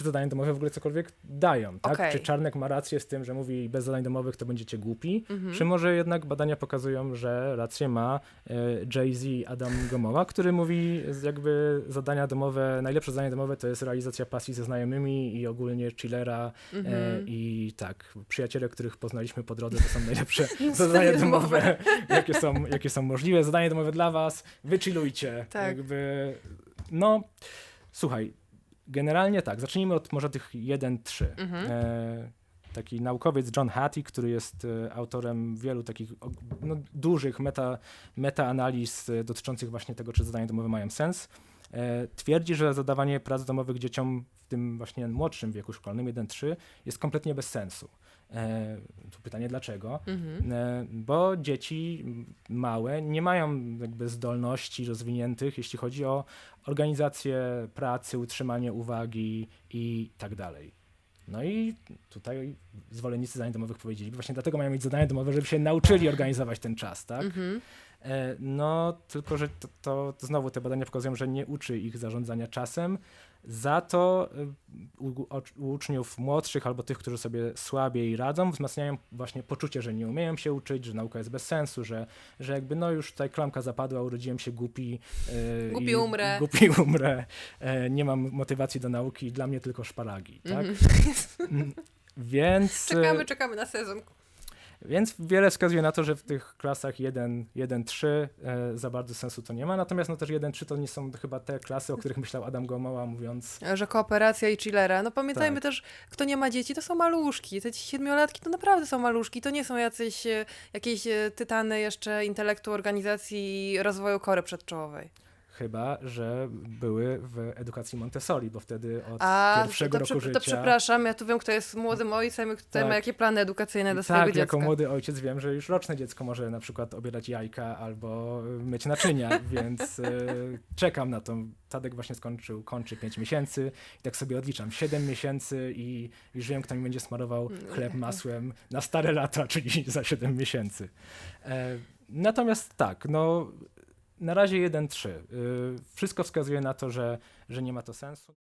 czy zadania domowe w ogóle cokolwiek dają, tak? Okej. Czy Czarnek ma rację z tym, że mówi bez zadań domowych to będziecie głupi, Mhm. czy może jednak badania pokazują, że rację ma e, Jay-Z Adam Gomowa, który mówi jakby zadania domowe, najlepsze zadanie domowe to jest realizacja pasji ze znajomymi i ogólnie chillera e, Mhm. i tak, przyjaciele, których poznaliśmy po drodze to są najlepsze zadania domowe, jakie są, jakie są możliwe. Zadanie domowe dla was, wychillujcie. Tak. Jakby, no, słuchaj, generalnie tak, zacznijmy od może tych 1-3. Mhm. E, taki naukowiec John Hattie, który jest e, autorem wielu takich no, dużych meta, metaanaliz e, dotyczących właśnie tego, czy zadania domowe mają sens. E, twierdzi, że zadawanie prac domowych dzieciom w tym właśnie młodszym wieku szkolnym 1-3 jest kompletnie bez sensu. E, tu pytanie dlaczego? Mhm. E, Bo dzieci małe nie mają jakby zdolności rozwiniętych, jeśli chodzi o organizację pracy, utrzymanie uwagi i tak dalej. No i tutaj zwolennicy zadań domowych powiedzieli, właśnie dlatego mają mieć zadania domowe, żeby się nauczyli organizować ten czas, tak? Mhm. E, No, tylko że to, to, to znowu te badania pokazują, że nie uczy ich zarządzania czasem. Za to e, u, u, uczniów młodszych albo tych, którzy sobie słabiej radzą, wzmacniają właśnie poczucie, że nie umieją się uczyć, że nauka jest bez sensu, że, że jakby no już tutaj klamka zapadła, urodziłem się głupi. e, Głupi umrę. Głupi umrę. e, Nie mam motywacji do nauki, dla mnie tylko szparagi, tak? Mm, Więc... e, Czekamy, czekamy na sezon. Więc wiele wskazuje na to, że w tych klasach 1, 1 3 e, za bardzo sensu to nie ma. Natomiast no też 1, 3 to nie są chyba te klasy, o których myślał Adam Gomoła, mówiąc. Że kooperacja i chillera. No pamiętajmy Tak. też, kto nie ma dzieci, to są maluszki. Te siedmiolatki to naprawdę są maluszki. To nie są jacyś, e, jakieś e, tytany jeszcze intelektu, organizacji i rozwoju kory przedczołowej. Chyba, że były w edukacji Montessori, bo wtedy od A, pierwszego to, roku to, życia. to przepraszam, ja tu wiem, kto jest młodym ojcem i kto tutaj ma Tak. jakie plany edukacyjne dla swojego tak, dziecka. jako młody ojciec wiem, że już roczne dziecko może na przykład obierać jajka albo myć naczynia, więc y, czekam na to. Tadek właśnie skończył, kończy 5 miesięcy i tak sobie odliczam 7 miesięcy i już wiem, kto mi będzie smarował chleb masłem na stare lata, czyli za 7 miesięcy. E, natomiast tak, no na razie 1-3. Y, wszystko wskazuje na to, że, że nie ma to sensu.